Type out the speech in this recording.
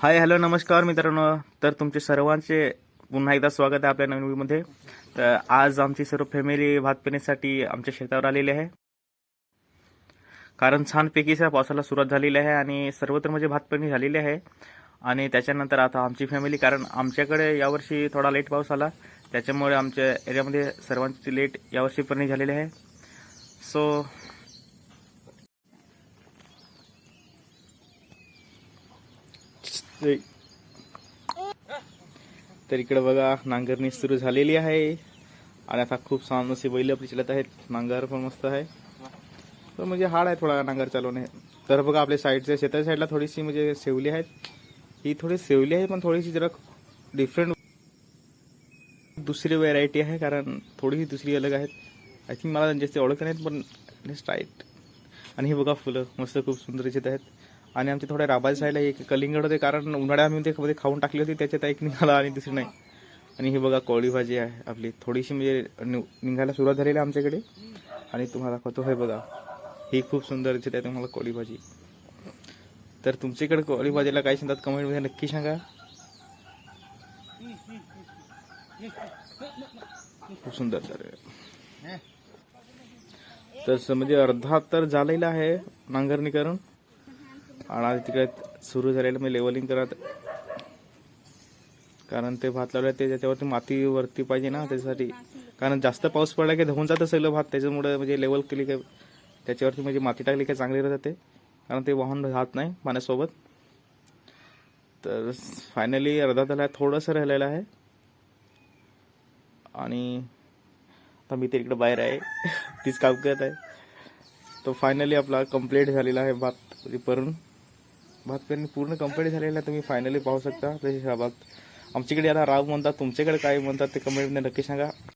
Hi hello नमस्कार मित्रांनो. तर तुमचे सर्वांचे पुन्हा एकदा स्वागत आहे आपल्या नवीन व्हिडिओमध्ये. तर आज आमची सर्व फॅमिली भात पेरणीसाठी आमच्या शेतावर आलेली आहे. कारण छानपैकीच्या पावसाला सुरुवात झालेली आहे आणि सर्वत्र म्हणजे भात पेरणी झालेली आहे. आणि त्याच्यानंतर आता आमची फॅमिली कारण आमच्याकडे यावर्षी थोडा लेट पाऊस आला. त्याच्यामुळे आमच्या एरियामध्ये सर्वांची लेट यावर्षी पेरणी झालेली आहे. सो तर इकडे बघा नांगरणी सुरू झालेली आहे. आणि आता खूप छान असे बैल आपली चलत आहेत. नांगर पण मस्त आहे. तर म्हणजे हाड आहे थोडा नांगर चालवणे. तर बघा आपल्या साईडच्या शेताच्या साईडला थोडीशी म्हणजे सेवली आहेत. ही थोडी सेवली आहे पण थोडीशी जरा डिफरंट दुसरी व्हेरायटी आहे कारण थोडीशी दुसरी अलग आहेत. आय थिंक मला जास्त ओळख नाहीत पण राईट आणि हे बघा फुलं मस्त खूप सुंदर दिसत आहेत. आणि आमच्या थोड्या राबायचं राहिले एक कलिंगड होते कारण उन्हाळ्या आम्ही ते मध्ये खाऊन टाकली होती त्याच्यात एक निघाला आणि दुसरी नाही. आणि ही बघा कोळी भाजी आहे आपली. थोडीशी म्हणजे नि- निघायला सुरुवात झालेली आहे आमच्याकडे. आणि तुम्हाला दाखवतो हे बघा. ही खूप सुंदर दिसत आहे तुम्हाला कोळी भाजी. तर तुमच्याकडे कोळी भाजीला काय सांगतात कमेंटमध्ये नक्की सांगा. खूप सुंदर तर तर म्हणजे अर्धा तर झालेला आहे नांगरणी करून आणि तिकडे सुरू झालेलं मी लेवलिंग करत. कारण ते भात लावलं ते त्याच्यावरती माती वरती पाहिजे ना त्याच्यासाठी. कारण जास्त पाऊस पडला की धुवून जातं सगळं भात त्याच्यामुळे म्हणजे लेवल केली काय त्याच्यावरती म्हणजे माती टाकली काय चांगली राहते ते. कारण ते वाहून राहत नाही पाण्यासोबत. तर फायनली अर्धा झाला थोडंसं राहिलेलं आहे. आणि आता मी ते इकडे बाहेर आहे. तीच काम करत आहे. तो फायनली आपला कंप्लीट झालेला आहे भात रिपरून. भात पेरणी पूर्ण कंप्लीट झालेला आहे तुम्ही फायनली पाहू शकता. तसे भाग आमच्याकडे आता राव म्हणतात तुमच्याकडे काय म्हणतात ते कमेंटमध्ये नक्की सांगा.